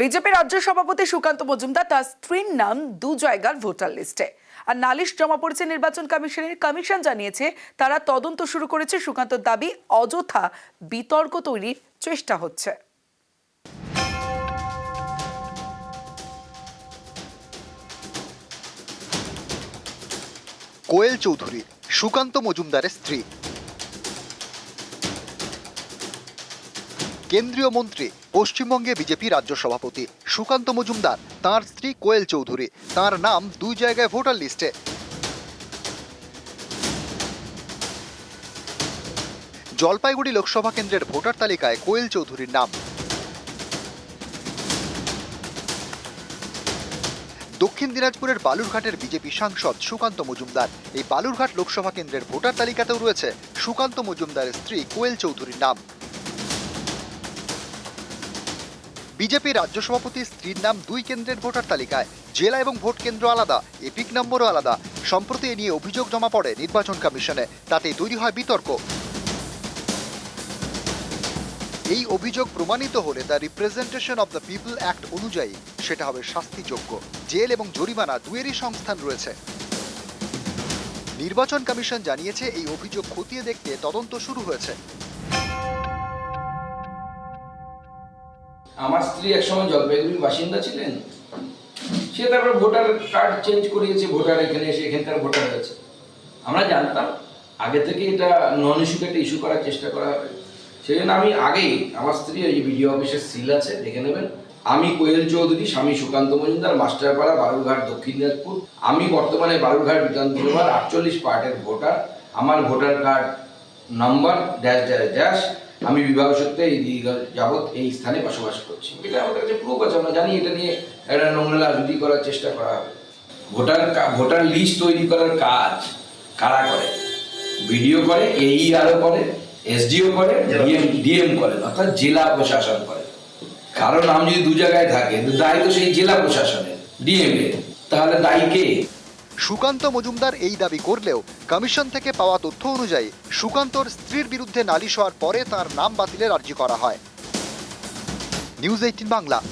BJP রাজ্য সভাপতি সুকান্ত মজুমদার তার স্ত্রীর নাম দু জায়গার ভোটার লিস্টে। আর নালিশ জমা পড়েছে নির্বাচন কমিশনের কমিশন জানিয়েছে, তারা তদন্ত শুরু করেছে সুকান্তর দাবি অযথা বিতর্ক তৈরির চেষ্টা হচ্ছে। কোয়েল চৌধুরী, সুকান্ত মজুমদারের স্ত্রী। কেন্দ্রীয় মন্ত্রী, পশ্চিমবঙ্গে বিজেপি রাজ্য সভাপতি সুকান্ত মজুমদার, তার স্ত্রী কোয়েল চৌধুরী, তার নাম দুই জায়গায় ভোটার লিস্টে। জলপাইগুড়ি লোকসভা কেন্দ্রের ভোটার তালিকায় কোয়েল চৌধুরীর নাম। দক্ষিণ দিনাজপুরের বালুরঘাটের বিজেপি সাংসদ সুকান্ত মজুমদার, এই বালুরঘাট লোকসভা কেন্দ্রের ভোটার তালিকাতেও রয়েছে সুকান্ত মজুমদারের স্ত্রী কোয়েল চৌধুরীর নাম। বিজেপি রাজ্য সভাপতির স্ত্রীর নাম দুই কেন্দ্রের ভোটার তালিকায়। জেলা এবং ভোট কেন্দ্র আলাদা, এপিক নম্বরও আলাদা। সম্প্রতি এ নিয়ে অভিযোগ জমা পড়ে নির্বাচন কমিশনে। তাতেই তৈরি হয় বিতর্ক। এই অভিযোগ প্রমাণিত হলে the representation of the people act অনুযায়ী সেটা হবে শাস্তিযোগ্য। জেল এবং জরিমানা দুয়েরই সংস্থান রয়েছে। নির্বাচন কমিশন জানিয়েছে এই অভিযোগ খতিয়ে দেখতে তদন্ত শুরু হয়েছে। আমার স্ত্রী একসময় জলপাইগুড়ির বাসিন্দা ছিলেন। সে তারপর ভোটার কার্ড চেঞ্জ করিয়েছে, ভোটার এখানে এসে এখানকার ভোটার হয়েছে। আমরা জানতাম, আগে থেকে এটা নন ইস্যুকে একটা ইস্যু করার চেষ্টা করা হবে। সেই জন্য আমি আগেই আমার স্ত্রী ওই বিডিও অফিসের সিল আছে, দেখে নেবেন। আমি কোয়েল চৌধুরী, স্বামী সুকান্ত মজুমদার, মাস্টারপাড়া, বালুরঘাট, দক্ষিণ দিনাজপুর। আমি বর্তমানে বালুরঘাট, বিধানসভার আটচল্লিশ পার্টের ভোটার। আমার voter card number dash dash dash আমি বিবাহ সূত্রে এই দীর্ঘ যাবৎ এই স্থানে বসবাস করছি। এটা আমাদের কাছে প্রুফ আছে, আমরা জানি এটা নিয়ে একটা নোংরা রাজনীতি করার চেষ্টা করা হবে। ভোটার ভোটার লিস্ট তৈরি করার কাজ কারা করে? ভিডিও করে এই আরও করে এসডিও করে ডিএম ডিএম করেন অর্থাৎ জেলা প্রশাসন করে। কারও নাম যদি দু জায়গায় থাকে দায়ী তো সেই জেলা প্রশাসনের ডিএম এর। তাহলে দায়ী কে? সুকান্ত মজুমদার এই দাবি করলেও কমিশন থেকে পাওয়া তথ্য অনুযায়ী সুকান্তর স্ত্রীর বিরুদ্ধে নালিশ হওয়ার পরে তার নাম বাতিলের আর্জি করা হয়। News eighteen Bangla.